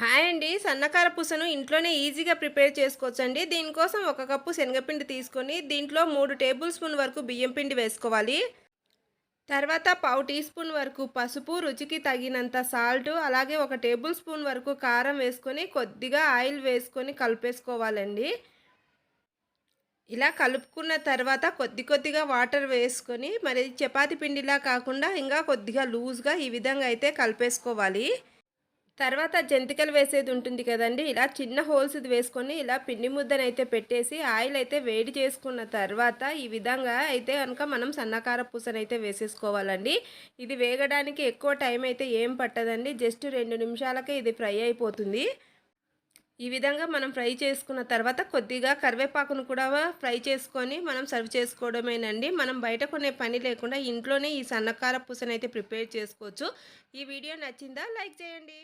Hi అండి. సన్నకార పూసను ఇంట్లోనే ఈజీగా ప్రిపేర్ చేసుకోవచ్చండి. దీనికోసం ఒక కప్పు శనగపిండి తీసుకొని దీంట్లో మూడు టేబుల్ స్పూన్ వరకు బియ్యం పిండి వేసుకోవాలి. తర్వాత పావు టీ స్పూన్ వరకు పసుపు రుచికి తగినంత సాల్ట్ అలాగే ఒక టేబుల్ స్పూన్ వరకు కారం వేసుకొని కొద్దిగా ఆయిల్ వేసుకొని కలిపేసుకోవాలండి. ఇలా కలుపుకున్న తర్వాత కొద్ది కొద్దిగా వాటర్ వేసుకొని మరి చపాతి పిండిలా కాకుండా ఇంకా కొద్దిగా లూజ్గా ఈ విధంగా అయితే కలిపేసుకోవాలి. తర్వాత జంతికలు వేసేది ఉంటుంది కదండి. ఇలా చిన్న హోల్స్ వేసుకొని ఇలా పిండి ముద్దనైతే పెట్టేసి ఆయిల్ అయితే వేడి చేసుకున్న తర్వాత ఈ విధంగా అయితే కనుక మనం సన్నకార పూసనైతే వేసేసుకోవాలండి. ఇది వేగడానికి ఎక్కువ టైం అయితే ఏం పట్టదండి. జస్ట్ రెండు నిమిషాలకే ఇది ఫ్రై అయిపోతుంది. ఈ విధంగా మనం ఫ్రై చేసుకున్న తర్వాత కొద్దిగా కరివేపాకును కూడా ఫ్రై చేసుకొని మనం సర్వ్ చేసుకోవడమేనండి. మనం బయట కొనే పని లేకుండా ఇంట్లోనే ఈ సన్నకార పూసనైతే ప్రిపేర్ చేసుకోవచ్చు. ఈ వీడియో నచ్చిందా? లైక్ చేయండి.